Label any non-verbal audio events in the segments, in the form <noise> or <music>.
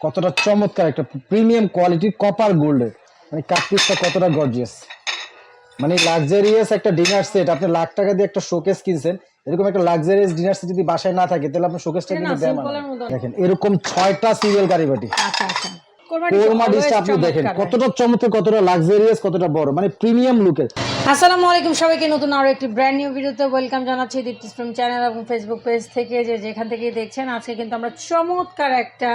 কতটা চমৎকার একটা প্রিমিয়াম কোয়ালিটির কপার গোল্ডের মানে কাটপিসটা কতটা গর্জিয়াস মানে লাক্সারিয়াস একটা ডিনার সেট আপনি লাখ টাকা দিয়ে একটা শোকেস কিনছেন এরকম একটা লাক্সারিয়াস ডিনার সেট যদি বাসায় না থাকে তাহলে আপনি শোকেসটা কিন্তু simple দেখেন এরকম ছয়টা সিরিয়াল গাড়ি বাটি। আচ্ছা আচ্ছা। কোরমা ডিশটা আপনি দেখেন। কতটা চমৎকার কতটা লাক্সারিয়াস কতটা বড় মানে প্রিমিয়াম লুকের আসসালামু আলাইকুম সবাইকে নতুন আরও একটি ব্র্যান্ড নিউ ভিডিওতে ওয়েলকাম জানাচ্ছি দীপ্তি ফ্রম চ্যানেল এবং ফেসবুক পেজ থেকে যে যেখান থেকে দেখছেন আজকে কিন্তু আমরা চমৎকার একটা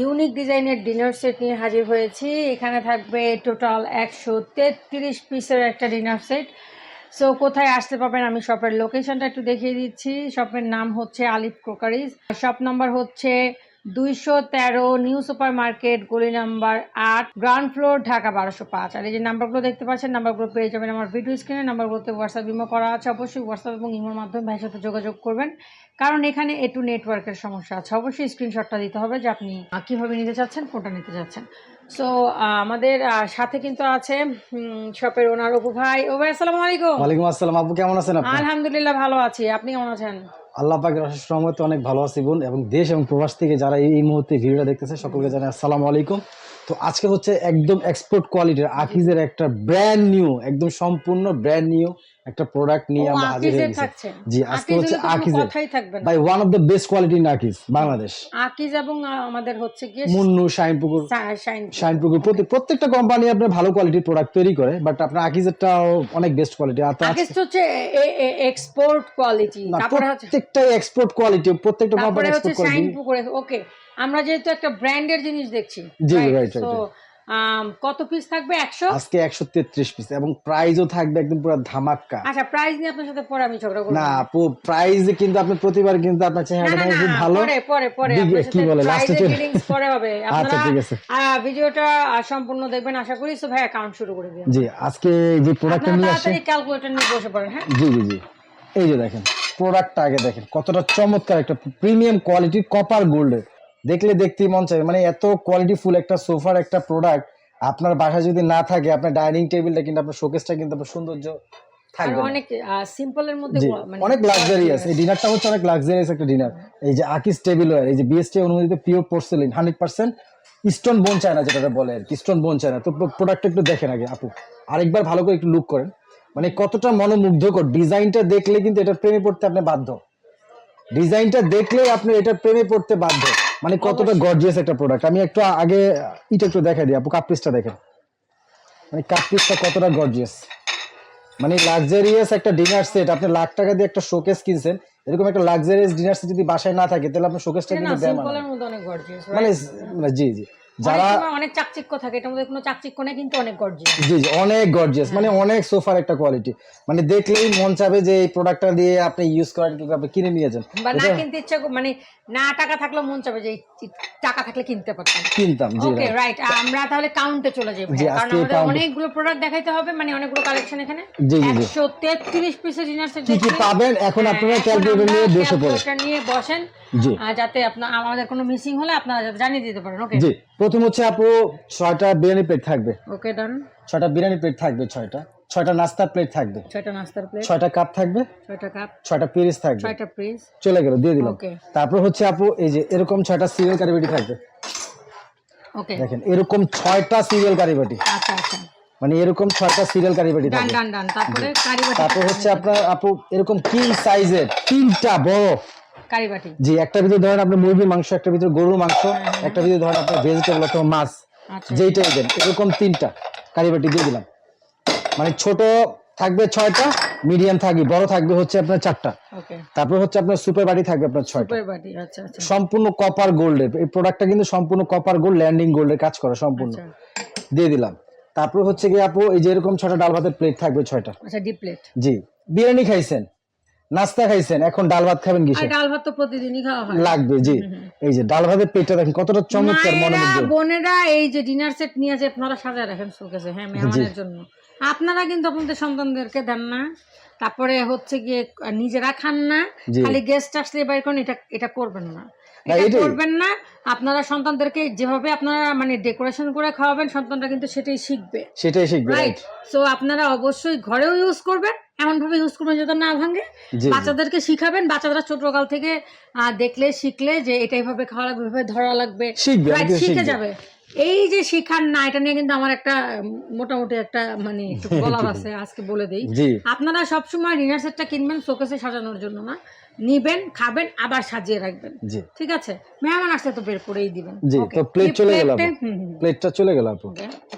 ইউনিক ডিজাইনের ডিনার সেট নিয়ে হাজির হয়েছি। এখানে থাকবে টোটাল একশো তেত্রিশ পিসের একটা ডিনার সেট সো কোথায় আসতে পারবেন আমি শপের লোকেশনটা একটু দেখিয়ে দিচ্ছি। শপের নাম হচ্ছে আলিফ ক্রোকারিজ। শপ নাম্বার হচ্ছে দুইশো তেরো নিউ সুপার মার্কেট গলি নাম্বার আট গ্রাউন্ড ফ্লোর ঢাকা বারোশো পাঁচ। আর এই যে নাম্বারগুলো দেখতে পাচ্ছেন নাম্বারগুলো পেয়ে যাবেন আমার ভিডিও স্ক্রিনে নাম্বারগুলোতে হোয়াটসঅ্যাপ ইমো করা আছে। অবশ্যই হোয়াটসঅ্যাপ এবং ইমোর মাধ্যমে ভাইয়ের সাথে যোগাযোগ করবেন। কারণ এখানে একটু নেটওয়ার্কের সমস্যা আছে। অবশ্যই স্ক্রিনশটটা দিতে হবে যে আপনি কীভাবে নিতে চাচ্ছেন কোনটা নিতে চাচ্ছেন। সো আমাদের সাথে কিন্তু আছে শপের ওনার অপু ভাই। ও ভাই আসসালামু আলাইকুম। ওয়ালাইকুম আসসালাম। আপু কেমন আছেন আলহামদুলিল্লাহ ভালো আছি। আপনি কেমন আছেন? আল্লাহ পাকের অশেষ অনেক ভালো আছি বোন এবং দেশ এবং প্রবাস থেকে যারা এই মুহূর্তে ভিডিওটা দেখতেছে, সকলকে জানাই আসসালামু আলাইকুম। তো আজকে হচ্ছে একদম এক্সপোর্ট কোয়ালিটির আকিজের একটা ব্র্যান্ড নিউ একদম সম্পূর্ণ ব্র্যান্ড নিউ একটা প্রোডাক্ট নিয়ে আমরা হাজির হয়ে গেছি। জি আজকে হচ্ছে আকিজের। By one of the best quality নাকিজ Bangladesh. Akij এবং আমাদের হচ্ছে গিয়ে মুন্নু শাইনপুকুর শাইনপুকুর প্রতি প্রত্যেকটা কোম্পানি আপনার ভালো কোয়ালিটির প্রোডাক্ট তৈরি করে বাট আপনার আকিজেরটাও অনেক বেস্ট কোয়ালিটি আর আকিজ হচ্ছে এক্সপোর্ট কোয়ালিটি তারপরে প্রত্যেকটাই এক্সপোর্ট কোয়ালিটি প্রত্যেকটা কোম্পানি এক্সপোর্ট কোয়ালিটি ওকে আমরা যেহেতু একটা ব্র্যান্ডের জিনিস দেখছি জি, তো কত পিস থাকবে? একশো? আজকে একশো তেত্রিশ পিস এবং প্রাইজও থাকবে একদম পুরো ধামাক্কা। আচ্ছা প্রাইস নিয়ে আপনার সাথে পরে আমি ঝগড়া করব। না প্রাইজে কিন্তু আপনি প্রতিবার কিন্তু আপনার চেহারাটা খুব ভালো। পরে পরে পরে। কি বলে, ডিলিংস পরে হবে। <laughs> আচ্ছা ঠিক আছে। ভিডিওটা সম্পূর্ণ দেখবেন আশা করি। সো ভাই অ্যাকাউন্ট শুরু করে দিন জি আজকে যে প্রোডাক্টটা নিয়ে আসে তাড়াতাড়ি ক্যালকুলেটর নিয়ে বসে পড়েন হ্যাঁ? জি জি জি। এই যে দেখেন প্রোডাক্টটা আগে দেখেন কতটা চমৎকার একটা প্রিমিয়াম কোয়ালিটির কপার গোল্ডের দেখলে দেখতেই মন চাই মানে এত কোয়ালিটি ফুল একটা সোফার একটা প্রোডাক্ট আপনার বাসায় যদি না থাকে আপনার ডাইনিং টেবিলটা কিন্তু আপনার শোকেসটা কিন্তু আপনার সৌন্দর্য আর থাকবে অনেক সিম্পলের মধ্যে মানে অনেক লাক্সারিয়াস এই ডিনারটা হচ্ছে অনেক লাক্সারিয়াস একটা ডিনার এই যে আকিস টেবিল ওয়ার এই যে বিএসটি অনুমোদিত pure porcelain hundred percent stone bone china যেটা বলে আর কি স্টোন বোন চায়না তো প্রোডাক্টটা একটু দেখেন আগে আপু। আরেকবার ভালো করে একটু লুক করেন। মানে কতটা মনোমুগ্ধকর। ডিজাইনটা দেখলে কিন্তু এটা প্রেমে পড়তে আপনি বাধ্য। ডিজাইনটা দেখলে আপনি এটা প্রেমে পড়তে বাধ্য। মানে কতটা গর্জিয়াস একটা প্রোডাক্ট আমি একটু আগে এটা একটু দেখাই দিই আপু কাপ পিসটা দেখেন। মানে কাপ পিসটা কতটা গর্জিয়াস মানে লাক্সারিয়াস একটা ডিনার সেট আপনি লাখ টাকা দিয়ে একটা শোকেস কিনছেন এরকম একটা লাক্সারিয়াস ডিনার সেট যদি বাসায় না থাকে তাহলে আপনি শোকেসটা কিন্তু দেয় মানে সিম্পলের মধ্যে অনেক গর্জিয়াস মানে মানে জি জি। যারা অনেক চাকচিক্য থাকে এটার মধ্যে কোনো চাকচিক্য নেই কিন্তু অনেক গর্জিয়াস জি জি অনেক গর্জিয়াস মানে অনেক সোফার একটা কোয়ালিটি মানে দেখলেই মন চাবে যে এই প্রোডাক্টটা দিয়ে আপনি ইউজ করেন আপনি কিনে নিয়ে যান। বা না কিনতে ইচ্ছা মানে না টাকা থাকলেও মন চাবে যে টাকা থাকলে কিনতে পারতাম। কিনতাম জি ওকে রাইট আমরা তাহলে কাউন্টে চলে কারণ আমাদের অনেকগুলো প্রোডাক্ট দেখাইতে হবে মানে অনেকগুলো কালেকশন এখানে। জি জি জি। একশো তেত্রিশ পিসের ডিনার সেট কি কি পাবেন? এখন আপনারা ক্যালকুলেটর নিয়ে বসে নিয়ে বসেন। যাতে আপনার আমাদের কোনো মিসিং হলে আপনারা জানিয়ে দিতে পারেন ওকে জি প্রথম হচ্ছে আপু ছয়টা বিরিয়ানি প্লেট থাকবে। ওকে ডান ছয়টা বিরিয়ানি প্লেট থাকবে ছয়টা। ছয়টা নাস্তার প্লেট থাকবে। ছয়টা নাস্তার প্লেট ছয়টা কাপ থাকবে। ছয়টা কাপ ছয়টা পিরিস থাকবে। ছয়টা চলে গেল দিয়ে দিলাম। তারপর হচ্ছে আপু এই যে এরকম ছয়টা সিরিয়াল কারিবাটি থাকবে। ওকে দেখেন এরকম ছয়টা সিরিয়াল কারিবাটি আচ্ছা আচ্ছা। মানে এরকম ছয়টা সিরিয়াল কারিবাটি থাকবে। ডান ডান তারপরে কারি বাটি তারপর হচ্ছে আপনার আপু এরকম কিং সাইজের তিনটা বড় জি একটা ভিতরে ধরেন আপনি মুরগির মাংস একটা ভিতরে গরুর মাংস একটা ভিতরে ধরেন আপনার ভেজিটেবল অথবা মাছ আচ্ছা। যেইটাই দেন এরকম তিনটা কারিবাটি দিয়ে দিলাম। মানে ছোট থাকবে ছয়টা মিডিয়াম থাকবে বড় থাকবে হচ্ছে আপনার চারটা। তারপর হচ্ছে আপনার সুপার বাটি থাকবে আপনার ছয়টা। আচ্ছা আচ্ছা। সম্পূর্ণ কপার গোল্ডের এই প্রোডাক্টটা কিন্তু সম্পূর্ণ কপার গোল্ড ল্যান্ডিং গোল্ডের কাজ করা সম্পূর্ণ। দিয়ে দিলাম। তারপর হচ্ছে গিয়ে আপু এই যে এরকম ছটা ডাল ভাতের প্লেট থাকবে ছয়টা। আচ্ছা ডিপ প্লেট জি বিরিয়ানি খাইছেন? নাস্তা খাইছেন এখন ডাল ভাত খাবেন কিসে? ডাল ভাত তো প্রতিদিনই খাওয়া হয়। লাগবে জি। এই যে ডাল ভাতের প্লেটটা দেখেন কতটা চমৎকার মায়েরা মনোমুগ্ধ। বোনেরা এই যে ডিনার সেট নিয়ে যে আপনারা সাজায় রাখেন শোকেসে হ্যাঁ মেহমানের জন্য। আপনারা কিন্তু আপনাদের সন্তানদেরকে দেন না। তারপরে হচ্ছে গিয়ে নিজেরা খান না। খালি গেস্ট আসলে বাইর করেন এটা এটা করবেন না। না, এটা করবেন না। আপনারা সন্তানদেরকে যেভাবে আপনারা মানে ডেকোরেশন করে খাওয়াবেন সন্তানরা কিন্তু সেটাই শিখবে। সেটাই শিখবে রাইট সো আপনারা অবশ্যই ঘরেও ইউজ করবেন এমন ভাবে ইউজ করবেন যাতে না ভাঙে। বাচ্চাদেরকে শিখাবেন। বাচ্চারা ছোটকাল থেকে দেখলে শিখলে যে এটা এভাবে খাওয়া লাগবে এভাবে ধরা লাগবে। শিখে যাবে। এই যে শিখার না এটা নিয়ে কিন্তু আমার একটা মোটামুটি একটা মানে বলার <laughs> আছে আজকে বলে দেই। আপনারা সবসময় ডিনার সেটটা কিনবেন শোকেসে সাজানোর জন্য না। নিবেন খাবেন আবার সাজিয়ে রাখবেন। ঠিক আছে? মেহমান আসলে তো বের করেই দিবেন। জি, তো এই চলে গেল প্লেটটা চলে গেল আপু।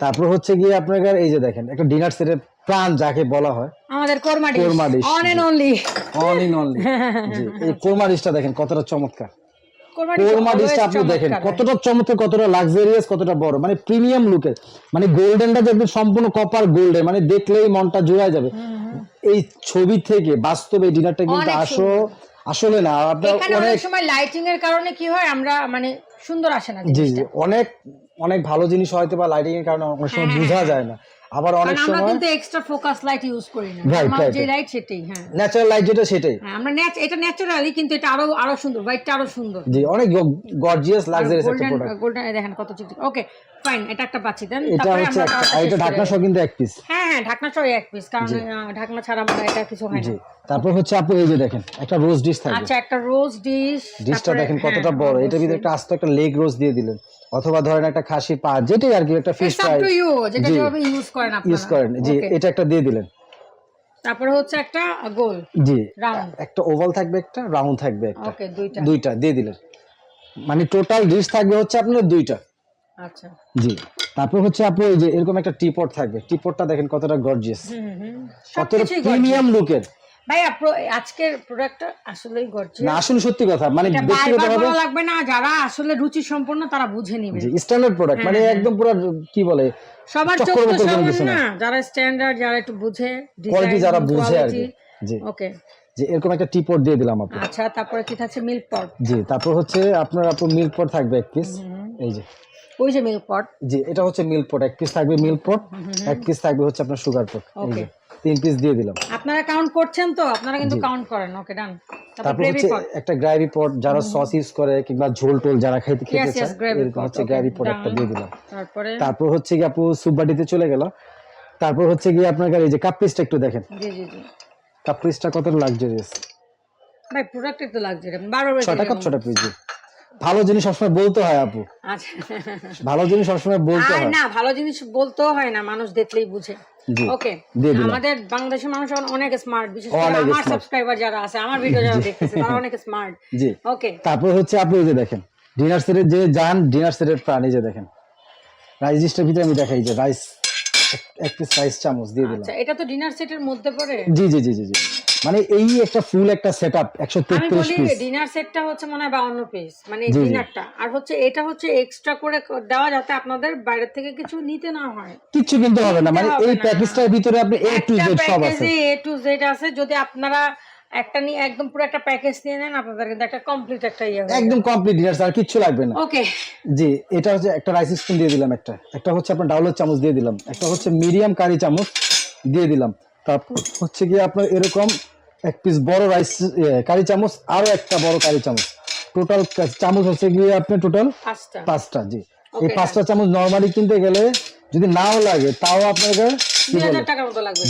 তারপর হচ্ছে গিয়ে আপনার এই যে দেখেন একটা ডিনার সেটের প্রাণ যাকে বলা হয়। আমাদের korma dish korma on and only all in only জি। এই কোরমা ডিশটা দেখেন কতটা চমৎকার। কোরমা ডিশটা আপনি দেখেন কতটা চমৎকার কতটা লাক্সারিয়াস কতটা বড়। মানে প্রিমিয়াম লুকের মানে গোল্ডেনটা যে একদম সম্পূর্ণ কপার গোল্ডেন মানে দেখলেই মনটা জুড়ায় যাবে। এই ছবি থেকে বাস্তবে ডিনারটা কিন্তু আসো আসলে না আপনার অনেক অনেক সময় লাইটিং এর কারণে কি হয় আমরা মানে সুন্দর আসে না জি জি। অনেক অনেক ভালো জিনিস হয়তো বা লাইটিং এর কারণে অনেক সময় বোঝা যায় না। আবার অনেক সময় আমরা কিন্তু এক্সট্রা ফোকাস লাইট ইউজ করি না। আমরা যে লাইট সেটাই হ্যাঁ। ন্যাচারাল লাইট যেটা সেটাই। হ্যাঁ, আমরা এটা ন্যাচারালি কিন্তু এটা আরও আরও সুন্দর হোয়াইটটা আরও সুন্দর। জি অনেক গর্জিয়াস লাক্সারিয়াস একটা প্রোডাক্ট গোল্ডেন দেখেন কত চিকচিক ওকে ফাইন এটা একটা দেন এটা হচ্ছে এটা ঢাকনা সহ কিন্তু এক পিস হ্যাঁ হ্যাঁ ঢাকনা সহ এক পিস কারণ ঢাকনা ছাড়া আমরা এটা কিছু হয় না। তারপর হচ্ছে আপু এই যে দেখেন একটা রোজ ডিশ থাকবে। আচ্ছা একটা রোজ ডিশ ডিশটা দেখেন কতটা বড়। এটার ভিতরে একটা আস্ত একটা লেগ রোজ দিয়ে দিলেন। অথবা ধরেন একটা খাসি পা যেটাই আর কি একটা ফিশ ফ্রাই যেটা যেভাবে ইউজ করেন ইউজ করেন। জি এটা একটা দিয়ে দিলেন। তারপরে হচ্ছে একটা গোল। জি। রাউন্ড একটা ওভাল থাকবে একটা রাউন্ড থাকবে একটা। ওকে দুইটা। দুইটা দিয়ে দিলেন। মানে টোটাল ডিশ থাকবে হচ্ছে আপনার দুইটা। আচ্ছা। জি। তারপর হচ্ছে আপু এই যে এরকম একটা টিপট থাকবে। টিপটটা দেখেন কতটা গর্জিয়াস কতটা প্রিমিয়াম লুকের pro- আজকের প্রোডাক্টটা আসলেই গর্জিয়াস না আসলে সত্যি কথা মানে ব্যক্তিগতভাবে লাগবে না যারা আসলে রুচি সম্পন্ন তারা বুঝে নিবে। জি স্ট্যান্ডার্ড প্রোডাক্ট মানে একদম পুরো কি বলে সবার চোখ তো না। যারা স্ট্যান্ডার্ড যারা একটু বুঝে কোয়ালিটি যারা বুঝে আর কি। জি। ওকে যে এরকম একটা টিপট দিয়ে দিলাম আপু আচ্ছা তারপরে কি থাকছে? মিল্ক পট জি তারপর হচ্ছে আপনার আপু মিল্ক পট থাকবে এক পিস এই যে। ওই যে মিল্ক পট জি এটা হচ্ছে মিল্ক পট এক পিস থাকবে মিল্ক পট এক পিস থাকবে হচ্ছে আপনার সুগার পট যে তিন পিস দিয়ে দিলাম। আপনারা কাউন্ট করছেন তো? আপনারা কিন্তু কাউন্ট করেন। ওকে ডান তারপর হচ্ছে একটা গ্রেভি পট যারা সস ইউজ করে কিংবা ঝোল টোল যারা খাইতে খেতে চায় এরকম হচ্ছে গ্রেভি পট একটা দিয়ে দিলাম। তারপরে? তারপর হচ্ছে কি আপু সুপ বাটিতে চলে গেল। তারপর হচ্ছে কি আপনার এই যে কাপ পিসটা একটু দেখেন। জি জি জি। কাপ পিসটা কতটা লাক্সারিয়াস ভাই প্রোডাক্ট একটু এরকম বারো বেজে ছটা কাপ গেল। ছটা পিস ভালো জিনিস সবসময় বলতে হয় আপু। আচ্ছা। ভালো জিনিস সবসময় বলতে হয়। না ভালো জিনিস বলতেও হয় না মানুষ দেখলেই বুঝে। ওকে আমাদের বাংলাদেশের মানুষ অনেক স্মার্ট বিশেষ করে আমার সাবস্ক্রাইবার যারা আছে আমার ভিডিও যারা দেখতেছে তারা অনেক স্মার্ট জি। ওকে। তারপর হচ্ছে আপনি যে দেখেন ডিনার সেটের যে যান ডিনার সেটের প্রাণ যে দেখেন। রাইস ডিশটার ভিতরে আমি দেখাই যে রাইস এক পিস রাইস চামচ দিয়ে দিলাম। আচ্ছা এটা তো ডিনার সেটের মধ্যে পড়ে? জি জি জি জি জি। মানে এই একটা ফুল একটা সেট আপ একশো তেত্রিশ পিস ডিনার সেটটা হচ্ছে মনে হয় বাউন্ন পিস মানে। ডিনারটা আর হচ্ছে এটা হচ্ছে এক্সট্রা করে দেওয়া যাতে আপনাদের বাইরের থেকে কিছু নিতে না হয়। কিচ্ছু কিন্তু হবে না মানে এই প্যাকেজটার ভিতরে আপনি এ টু জেড সব আছে। প্যাকেজে এ টু জেড আছে যদি আপনারা একটা নিয়ে একদম পুরো একটা প্যাকেজ নিয়ে নেন আপনাদের কিন্তু একটা কমপ্লিট একটা ইয়ে একদম কমপ্লিট ডিনার আর কিচ্ছু লাগবে না। ওকে জি এটা হচ্ছে একটা রাইস স্পুন দিয়ে দিলাম একটা। একটা হচ্ছে আপনার ডাউলের চামচ দিয়ে দিলাম। একটা হচ্ছে মিডিয়াম কারি চামচ দিয়ে দিলাম। তারপর হচ্ছে গিয়ে আপনার এরকম এক পিস বড় রাইস কারি চামচ আরও একটা বড় কারি চামচ। টোটাল চামচ হচ্ছে গিয়ে আপনার টোটাল পাঁচটা। পাঁচটা জি। এই পাঁচটা চামচ নর্মালি কিনতে গেলে যদি নাও লাগে তাও আপনাকে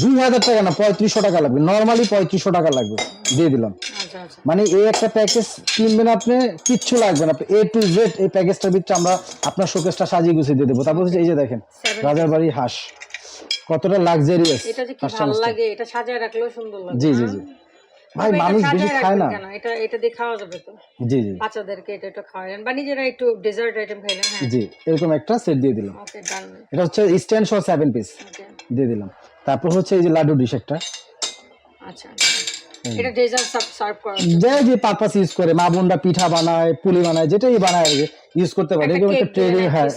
দুই হাজার টাকা না পঁয়ত্রিশশো টাকা লাগবে। নর্মালি পঁয়ত্রিশশো টাকা লাগবে। দিয়ে দিলাম। আচ্ছা আচ্ছা। মানে এই একটা প্যাকেজ কিনবেন আপনি কিচ্ছু লাগবে না। এ টু জেড এই প্যাকেজটার ভিতরে আমরা আপনার শোকেসটা সাজিয়ে গুছিয়ে দিয়ে দেবো। তারপর হচ্ছে এই যে দেখেন রাজার বাড়ি হাঁস। কতটা লাক্সারিয়াস এটা যে কি ভালো লাগে এটা সাজায় রাখলেও সুন্দর লাগে জি জি জি। ভাই মানুষ বেশি খায় না। এটা এটা দিয়ে খাওয়া যাবে তো। জি জি। বাচ্চাদেরকে এটা একটু খাওয়ালেন বা নিজেরা একটু ডেজার্ট আইটেম খাইলেন হ্যাঁ। জি এরকম একটা সেট দিয়ে দিলাম। ওকে ডান এটা হচ্ছে স্ট্যান্ড সহ সেভেন পিস ওকে দিয়ে দিলাম। তারপর হচ্ছে এই যে লাড্ডু ডিশ একটা। আচ্ছা এটা ডেজার্ট সার্ভ করা যে যে পারপাস ইউজ করে মা বোনরা পিঠা বানায় পুলি বানায় যেটাই বানায় ইউজ করতে পারে। এরকম একটা cake দিলেন, ট্রে এক হ্যাঁ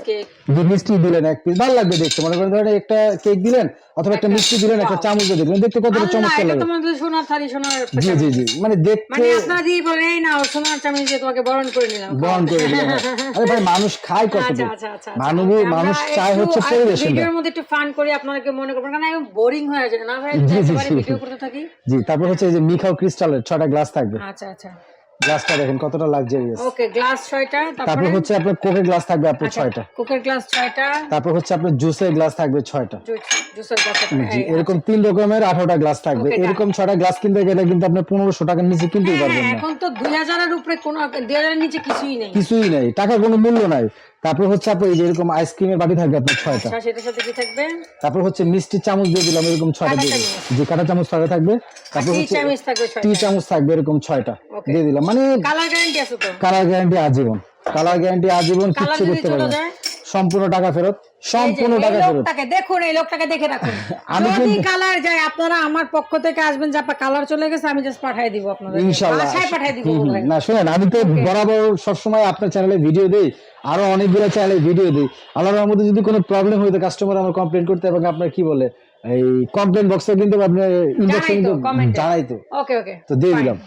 মিষ্টি দিলেন এক পিস ভালো লাগবে দেখতে। মনে করেন ধরেন একটা কেক দিলেন অথবা একটা মিষ্টি দিলেন একটা চামচ দিয়ে দিলেন দেখতে কতটা চমৎকার লাগে। তোমাদের সোনার থালি সোনার জি জি জি মানে দেখতে মানে আপনারা দিয়ে বলে এই না সোনার চামচ দিয়ে তোমাকে বরণ করে নিলাম বহন করে দিলেন আরে ভাই মানুষ খায় আচ্ছা আচ্ছা আচ্ছা মানুষ মানুষ চায় হচ্ছে পরিবেশনটা ভিডিওর মধ্যে একটু ফান করে আপনাদেরকে মনে করবেন কারণ একদম বোরিং হয়ে যায় না ভাই। ভিডিও করতে থাকি। জি তারপর হচ্ছে এই যে মিখাও ক্রিস্টালের ছটা গ্লাস থাকবে। আচ্ছা আচ্ছা। গ্লাসটা দেখেন কতটা লাক্সারিয়াস ওকে গ্লাস ছয়টা তারপর হচ্ছে আপনার কোকের গ্লাস থাকবে আপনার আচ্ছা, ছয়টা। কুকের গ্লাস ছয়টা। তারপর হচ্ছে আপনার জুসের গ্লাস থাকবে ছয়টা। জুস- জুসের গ্লাস জি এরকম তিন রকমের আঠারোটা গ্লাস থাকবে। এরকম ছয়টা গ্লাস কিনতে গেলে কিন্তু আপনি 1500 টাকার নিচে কিনতেই পারবেন না। এখন তো 2000 এর উপরে কোনো 2000 এর নিচে কিছুই নেই। কিছুই নেই টাকার কোনো মূল্য নাই। তারপর হচ্ছে আপু এই যে এরকম আইসক্রিমের বাটি থাকবে আপনার ছয়টা। আচ্ছা সেটার সাথে কি থাকবে? তারপর হচ্ছে মিষ্টি চামচ দিয়ে দিলাম এরকম ছয়টা দিয়ে দিলাম। যে কাটা চামচ ছয়টা থাকবে। তারপর হচ্ছে টি চামচ থাকবে এরকম ছয়টা দিয়ে দিলাম। মানে কালার গ্যারান্টি আছে তো? কালার গ্যারান্টি আজীবন। কালার গ্যারান্টি আজীবন কিছু করতে পারবেন পারবে সম্পূর্ণ টাকা ফেরত সম্পূর্ণ টাকা ফেরত। লোকটাকে দেখুন এই লোকটাকে দেখে রাখুন। <laughs> আমি যদি কালার যায় আপনারা আমার পক্ষ থেকে আসবেন যে আপনার কালার চলে গেছে আমি জাস্ট পাঠিয়ে দিব আপনাদের ইনশাল্লাহ। বাসায় পাঠিয়ে দিব। না শুনেন আমি তো বরাবর সবসময় আপনার চ্যানেলে ভিডিও দেই আরও অনেকগুলো চ্যানেলে ভিডিও দিই। আল্লাহর মধ্যে যদি কোনো প্রবলেম হইতো কাস্টমার আমার কমপ্লেন করতে এবং আপনার কি বলে এই কমপ্লেন বক্সে কিন্তু আপনার ইনবক্সে কিন্তু এ। জানাইতো ওকে ওকে তো দিয়ে দিলাম।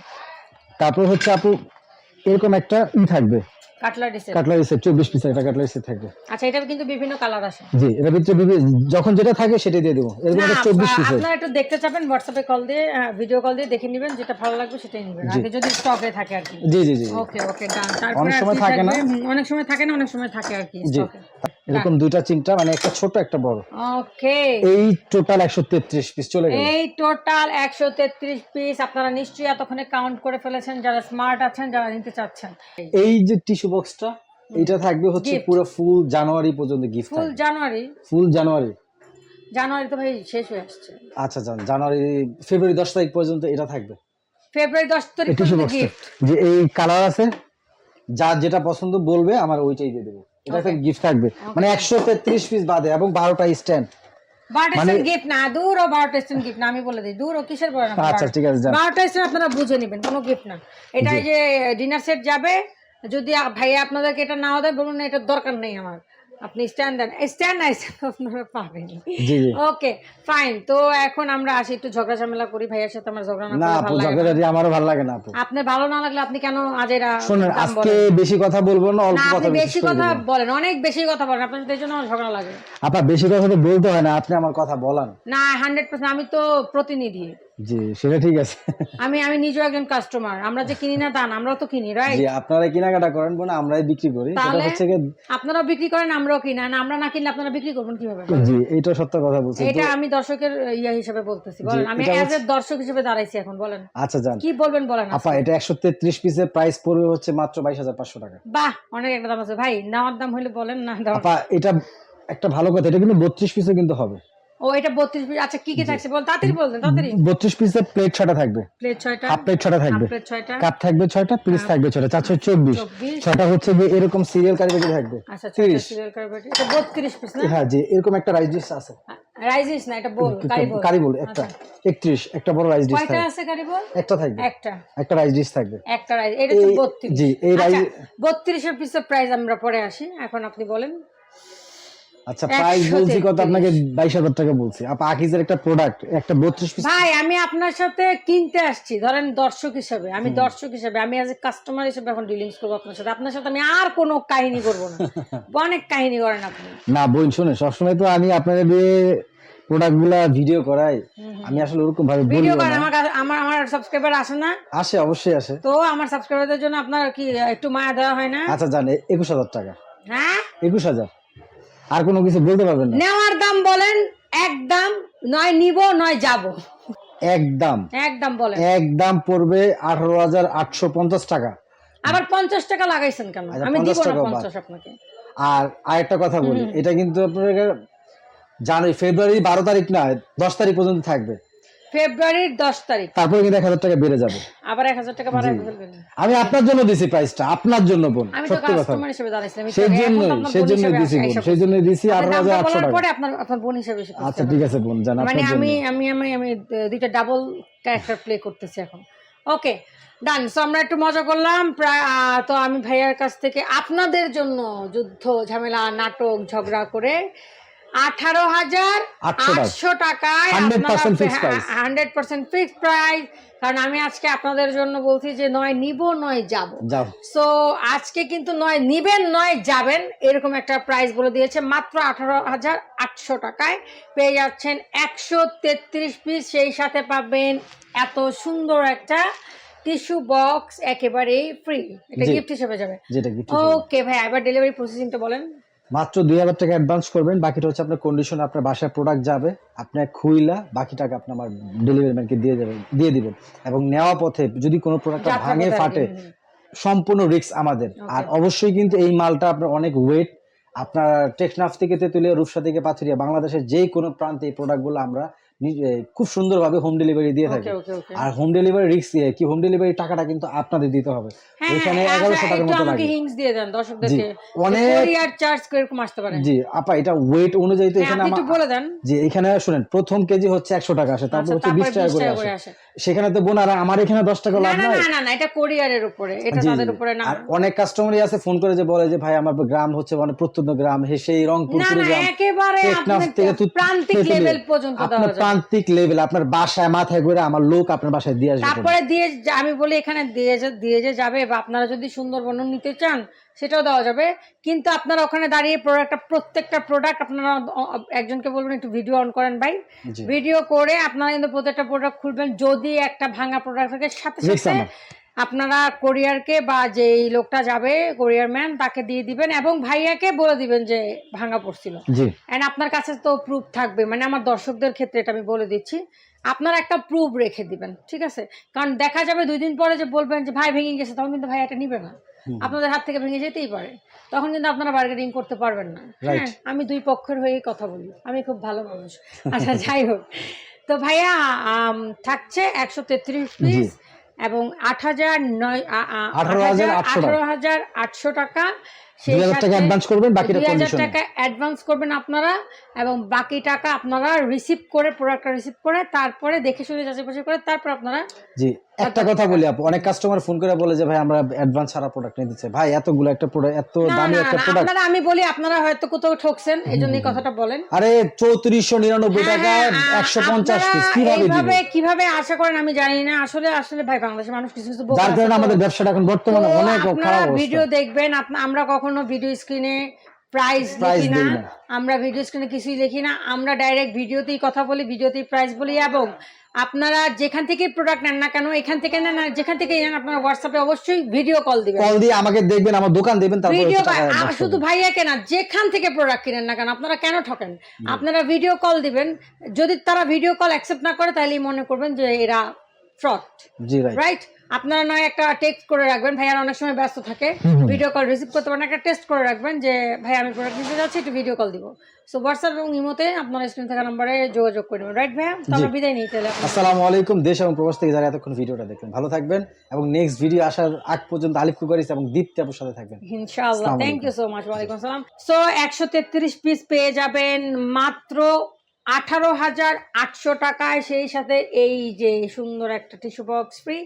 তারপর হচ্ছে আপু এরকম একটা ই থাকবে। কাটলারি সেট কাটলারি সেট চব্বিশ পিসের একটা কাটলারি সেট থাকবে। আচ্ছা এটার কিন্তু বিভিন্ন কালার জি ভিতরে যখন যেটা থাকে সেটাই দিয়ে দেবো। এরকম একটা চব্বিশ আপ- পিসের। আপনারা একটু দেখতে চাবেন হোয়াটসঅ্যাপে কল দিয়ে ভিডিও কল দিয়ে দেখে নেবেন যেটা ভালো লাগবে সেটাই নেবেন। আগে যদি স্টকে থাকে আর কি। জি জি জি জি। ওকে ওকে ডান তারপরে অনেক সময় থাকে না। অনেক সময় থাকে না অনেক সময় থাকে আর কি স্টকে এরকম দুইটা চিমটা মানে একটা ছোট একটা বড়। ওকে। এই টোটাল একশো তেত্রিশ পিস চলে গেল। এই টোটাল একশো তেত্রিশ পিস আপনারা নিশ্চয়ই এতক্ষণে কাউন্ট করে ফেলেছেন যারা স্মার্ট আছেন যারা নিতে চাচ্ছেন। এই যে টিস্যু বক্সটা এটা থাকবে হচ্ছে পুরো ফুল জানুয়ারি পর্যন্ত গিফট ফুল জানুয়ারি? ফুল জানুয়ারি। জানুয়ারি তো ভাই শেষ হয়ে আসছে। আচ্ছা জান জানুয়ারি ফেব্রুয়ারি দশ তারিখ পর্যন্ত এটা থাকবে। ফেব্রুয়ারি দশ তারিখ পর্যন্ত গিফট যে এই কালার আছে যার যেটা পছন্দ বলবে আমার ওইটাই দিয়ে দেবো। এটা একটা গিফট থাকবে। মানে একশো তেত্রিশ পিস বাদে এবং বারোটা স্ট্যান্ড বারোটা মানে- গিফট না দূর ও বারোটা স্টেন গিফট না আমি বলে দিই দূর ও কিসের বলে না? আচ্ছা ঠিক আছে বারোটা স্টেন আপনারা বুঝে নেবেন কোনো গিফট না। এটা এই যে ডিনার সেট যাবে যদি ভাইয়া আপনাদেরকে এটা নাও দেয় বলুন এটা দরকার নেই আমার। আপনি স্ট্যান্ড দেন স্ট্যান্ড আপনারা পাবেন। ওকে ফাইন তো এখন আমরা আসি একটু ঝগড়া ঝামেলা করি ভাইয়ের সাথে আমার ঝগড়া না আপু ভালো লাগে না। আমারও ভালো লাগে না আপু। আপনার ভালো না লাগলে আপনি কেন আজ এরা শোনেন আজকে বেশি কথা বলব না অল্প কথা আপনি বেশি কথা বলেন অনেক বেশি কথা বলেন আপনার সাথে জন্য আমার ঝগড়া লাগে। আপা বেশি কথা তো বলতে হয় না আপনি আমার কথা বলান। না হান্ড্রেড পার্সেন্ট আমি তো প্রতিনিধি। জি সেটা ঠিক আছে। আমি আমি নিজেও একজন কাস্টমার আমরা যে কিনি না তা না আমরাও তো কিনি রাইট জি আপনারা কেনাকাটা করেন বোন আমরাই বিক্রি করি। সেটা হচ্ছে আপনারাও বিক্রি করেন আমরাও কিনি। না আমরা না কিনলে আপনারা বিক্রি করবেন কীভাবে? জি এইটা সত্য কথা বলছেন। এটা আমি দর্শকের ইয়া হিসেবে বলতেছি। বলেন আমি এটা অ্যাজ এ দর্শক হিসেবে দাঁড়াইছি এখন বলেন। আচ্ছা যান। কি বলবেন বলেন আপা এটা একশো তেত্রিশ পিসের প্রাইস পড়বে হচ্ছে মাত্র বাইশ হাজার পাঁচশো টাকা। বাহ অনেক একটা দাম আছে। ভাই নেওয়ার দাম হলে বলেন না দাম আপা এটা একটা ভালো কথা এটা কিন্তু বত্রিশ পিসে কিন্তু হবে। ও এটা বত্রিশ আচ্ছা কি কি থাকছে? বল তাড়াতাড়ি বলতেন তাড়াতাড়ি। বত্রিশ পিসের প্লেট ছটা থাকবে। প্লেট ছয়টা? হাফ প্লেট ছটা থাকবে। প্লেট ছয়টা? কাপ থাকবে ছয়টা পিস থাকবে ছটা চারশো চব্বিশ। চব্বিশ। ছটা হচ্ছে যে এরকম সিরিয়াল কারিগরি থাকবে। আচ্ছা সিরিয়াল কার্বেট এটা বত্রিশ পিস না? হ্যাঁ জি এরকম একটা রাইস ডিশ আছে। রাইজিস না এটা বল কারি বল। কারি বল একটা। একত্রিশ একটা বড় রাইস ডিশ কয়টা আছে কারি বল? একটা থাকবে। একটা। একটা রাইস ডিশ থাকবে। একটা রাইস এটা তো এই- বত্রিশ। জি এই রাইস বত্রিশের পিসের প্রাইস আমরা পরে আসি। এখন আপনি বলেন। আচ্ছা প্রাইস বলছি কত? আপনাকে বাইশ হাজার টাকা বলছি। আপা আকিজের একটা প্রোডাক্ট একটা বত্রিশ পিস ভাই আমি আপনার সাথে কিনতে আসছি। ধরেন দর্শক হিসেবে আমি দর্শক হিসেবে আমি আজ কাস্টমার হিসেবে এখন ডিলিংস করব আপনার সাথে। আপনার সাথে আমি আর কোনো কাহিনী করব না। <laughs> অনেক কাহিনী করেন আপনি। না বোন শুনে সবসময় তো আমি আপনাদের ভিডিও করাই। আমি আসলে ওরকম ভাবে বলি ভিডিও করেন আমার আমার আমার সাবস্ক্রাইবার আসে না। আসে অবশ্যই আসে। তো আমার সাবস্ক্রাইবারদের জন্য আপনার কি একটু মায়া দেওয়া হয় না? আচ্ছা জানে একুশ হাজার টাকা। হ্যাঁ? একুশ হাজার। আর কোনো কিছু বলতে পারবেন না? নেওয়ার দাম বলেন এক দাম নয় নিব নয় যাব। একদম একদম বলেন। একদম পড়বে আঠারো হাজার আটশো পঞ্চাশ টাকা। আবার পঞ্চাশ টাকা লাগাইছেন কেন? আচ্ছা, আমি দিব না পঞ্চাশ আপনাকে। আর আরেকটা কথা বলি এটা কিন্তু আপনার জানুয়ারি ফেব্রুয়ারি বারো তারিখ না দশ তারিখ পর্যন্ত থাকবে। ফেব্রুয়ারির দশ তারিখ। তারপরে কিন্তু এক হাজার টাকা বেড়ে যাবে। আবার এক হাজার টাকা বাড়াই ফেলবেন। আমি আপনার জন্য দিছি প্রাইসটা আপনার জন্য বোন সত্যি কথা। কাস্টমার হিসেবে দাঁড়াইছিলাম সেই জন্যই সেই জন্যই দিছি বোন সেই জন্যই দিছি আঠারো হাজার আটশো টাকা। পরে আপনার আপনার বোন হিসেবে আচ্ছা ঠিক আছে বোন জান মানে আপনার জন্য। আমি আমি আমি আমি দুইটা ডাবল ক্যারেক্টার প্লে করতেছি এখন। ওকে ডান সো আমরা একটু মজা করলাম। প্রায় তো আমি ভাইয়ার কাছ থেকে আপনাদের জন্য যুদ্ধ ঝামেলা নাটক ঝগড়া করে আঠারো হাজার আটশো টাকায় 100% fixed price। Hundred percent fixed price কারণ আমি আজকে আপনাদের জন্য বলছি যে নয় নিব নয় যাব। সো আজকে কিন্তু নয় নিবেন নয় যাবেন এরকম একটা প্রাইস বলে দিয়েছে। মাত্র আঠারো হাজার আটশো টাকায় পেয়ে যাচ্ছেন একশো তেত্রিশ পিস সেই সাথে পাবেন এত সুন্দর একটা টিস্যু বক্স একেবারেই ফ্রি এটা গিফট হিসেবে যাবে। ওকে ভাই এবার ডেলিভারি প্রসেসিংটা বলেন। মাত্র দুই হাজার টাকা অ্যাডভান্স করবেন বাকিটা হচ্ছে আপনার কন্ডিশন আপনার বাসায় প্রোডাক্ট যাবে আপনার খুইলা বাকি টাকা আপনি আমার ডেলিভারি ম্যানকে দিয়ে দেবেন দিয়ে দিবেন। এবং নেওয়া পথে যদি কোনো প্রোডাক্ট ভাঙে ফাটে। সম্পূর্ণ রিস্ক আমাদের। আর অবশ্যই কিন্তু এই মালটা আপনার অনেক ওয়েট আপনার টেকনাফ থেকে তেতুলিয়া রূপসা থেকে পাথুরিয়া বাংলাদেশের যে কোনো প্রান্তে এই প্রোডাক্টগুলো আমরা খুব সুন্দরভাবে হোম ডেলিভারি দিয়ে থাকি। ওকে ওকে ওকে আর হোম ডেলিভারি রিস্ক কি হোম ডেলিভারি টাকাটা কিন্তু আপনাদের দিতে হবে। হ্যাঁ এখানে হ্যাঁ, এগারোশো আচ্ছা, টাকার মতো লাগে। হিংস দিয়ে দেন দর্শকদেরকে। অনেক কোরিয়ার চার্জ কীরকম আসতে পারে? জি আপা এটা ওয়েট অনুযায়ী তো হ্যাঁ, এখানে আমার বলে দেন। যে এখানে শুনেন প্রথম কেজি হচ্ছে একশো টাকা আসে তারপর আচ্ছা, হচ্ছে বিশ টাকা 20 করে টাকা করে আসে। সেখানে তো বোন আর আমার এখানে দশ টাকা লাভ নাই। না না না এটা কোরিয়ারের উপরে এটা তাদের উপরে না। আর অনেক কাস্টমারই আছে ফোন করে যে বলে যে ভাই আমার গ্রাম হচ্ছে মানে প্রত্যন্ত গ্রাম হে সেই রংপুর না না একেবারে প্রান্তিক লেভেল পর্যন্ত আপনার প্রান্তিক লেভেল আপনার বাসায় মাথায় করে আমার লোক আপনার বাসায় দিয়ে আসবে। তারপরে দিয়ে আমি বলি এখানে দিয়ে যে দিয়ে যে যাবে বা আপনারা যদি সুন্দরবন নিতে চান সেটাও দেওয়া যাবে। কিন্তু আপনারা ওখানে দাঁড়িয়ে প্রোডাক্টটা প্রত্যেকটা প্রোডাক্ট আপনারা একজনকে বলবেন একটু ভিডিও অন করেন ভাই। ভিডিও করে আপনারা কিন্তু প্রত্যেকটা প্রোডাক্ট খুলবেন। যদি একটা ভাঙা প্রোডাক্ট থাকে সাথে সাথে আপনারা কোরিয়ারকে বা যেই লোকটা যাবে কোরিয়ার ম্যান তাকে দিয়ে দিবেন এবং ভাইয়াকে বলে দিবেন যে ভাঙা পড়ছিল। জি। এন্ড আপনার কাছে তো প্রুফ থাকবে। মানে আমার দর্শকদের ক্ষেত্রে এটা আমি বলে দিচ্ছি। আপনার একটা প্রুফ রেখে দিবেন ঠিক আছে? কারণ দেখা যাবে দুই দিন পরে যে বলবেন যে ভাই ভেঙে গেছে। তখন কিন্তু ভাই এটা নিবে না। আপনাদের হাত থেকে ভেঙে যেতেই পারে। তখন কিন্তু আপনারা বার্গেনিং করতে পারবেন না। হ্যাঁ আমি দুই পক্ষের হয়েই কথা বলি। আমি খুব ভালো মানুষ। আচ্ছা <laughs> যাই হোক। তো ভাইয়া থাকছে একশো তেত্রিশ পিস এবং আট হাজার নয় আ- আ- 18,800 আঠারো হাজার আটশো টাকা। সেই টাকা অ্যাডভান্স করবেন টাকা অ্যাডভান্স করবেন আপনারা এবং বাকি টাকা আপনারা রিসিভ করে প্রোডাক্টটা রিসিভ করে তারপরে দেখে শুনে যাচাই বাছাই করে তারপর আপনারা জি। একটা কথা বলি আপু অনেক কাস্টমার ফোন করে বলে যে ভাই আমরা অ্যাডভান্স ছাড়া প্রোডাক্ট নিতে চাই। ভাই এতগুলো একটা প্রোডাক্ট এত দামি একটা না প্রোডাক্ট আপনারা আমি বলি আপনারা হয়তো কোথাও ঠকছেন এই জন্য এই কথাটা বলেন। আরে চৌত্রিশশো নিরানব্বই হ্যাঁ, টাকা হ্যাঁ, একশো পঞ্চাশ আপনারা পিস কীভাবে দিবে? এইভাবে কীভাবে আশা করেন আমি জানি না। আসলে আসলে ভাই বাংলাদেশের মানুষ কিছু কিছু যার কারণে আমাদের ব্যবসাটা এখন বর্তমানে অনেক আপনারা খারাপ ভিডিও দেখবেন আমরা কখনো ভিডিও স্ক্রিনে প্রাইস লিখি না। না। আমরা ভিডিও স্ক্রিনে কিছুই লিখি না। আমরা ডাইরেক্ট ভিডিওতেই কথা বলি ভিডিওতেই প্রাইস বলি এবং আপনারা যেখান থেকে প্রোডাক্ট নেন না কেন এখান থেকে নেন আর যেখান থেকে নেন আপনারা হোয়াটসঅ্যাপে অবশ্যই ভিডিও কল দিবেন। কল দিয়ে আমাকে দেখবেন আমার দোকান দেবেন তারপর ভিডিও শুধু ভাইয়া কেন যেখান থেকে প্রোডাক্ট কিনেন না কেন আপনারা কেন ঠকেন? আপনারা ভিডিও কল দিবেন যদি তারা ভিডিও কল অ্যাকসেপ্ট না করে তাহলেই মনে করবেন যে এরা ফ্রড জি রাইট রাইট আপনারা নয় একটা টেক্সট করে রাখবেন। ভাইয়ার অনেক সময় ব্যস্ত থাকে। ভিডিও কল রিসিভ করতে পারেন। একটা টেস্ট করে রাখবেন যে ভাই আমি প্রোডাক্ট নিতে যাচ্ছি একটু ভিডিও কল দিব। সো হোয়াটসঅ্যাপ এবং ইমোতে আপনার স্ক্রিন থাকা নাম্বারে যোগাযোগ করে নেবেন। রাইট ভাইয়া? তো আমরা বিদায় নিই তাহলে আসসালামু আলাইকুম দেশ এবং প্রবাস থেকে যারা এতক্ষণ ভিডিওটা দেখবেন ভালো থাকবেন এবং নেক্সট ভিডিও আসার আগ পর্যন্ত আলিফ কুকারিস এবং দীপ্তি আপুর সাথে থাকবেন। ইনশাআল্লাহ। থ্যাংক ইউ সো মাচ ওয়ালাইকুম আসসালাম। সো একশো তেত্রিশ পিস পেয়ে যাবেন মাত্র আঠারো হাজার আটশো টাকায় সেই সাথে এই যে সুন্দর একটা টিস্যু বক্স ফ্রি।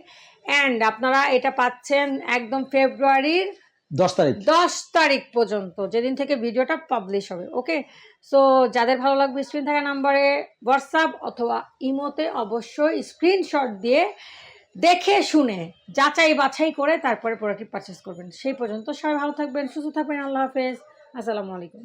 অ্যান্ড আপনারা এটা পাচ্ছেন একদম ফেব্রুয়ারির দশ তারিখ। দশ তারিখ পর্যন্ত যেদিন থেকে ভিডিওটা পাবলিশ হবে ওকে সো যাদের ভালো লাগবে স্ক্রিন থাকা নাম্বারে হোয়াটসঅ্যাপ অথবা ইমোতে অবশ্যই স্ক্রিনশট দিয়ে দেখে শুনে যাচাই বাছাই করে তারপরে প্রোডাক্টটি পারচেস করবেন। সেই পর্যন্ত সবাই ভালো থাকবেন সুস্থ থাকবেন আল্লাহ হাফেজ। আসসালামু আলাইকুম।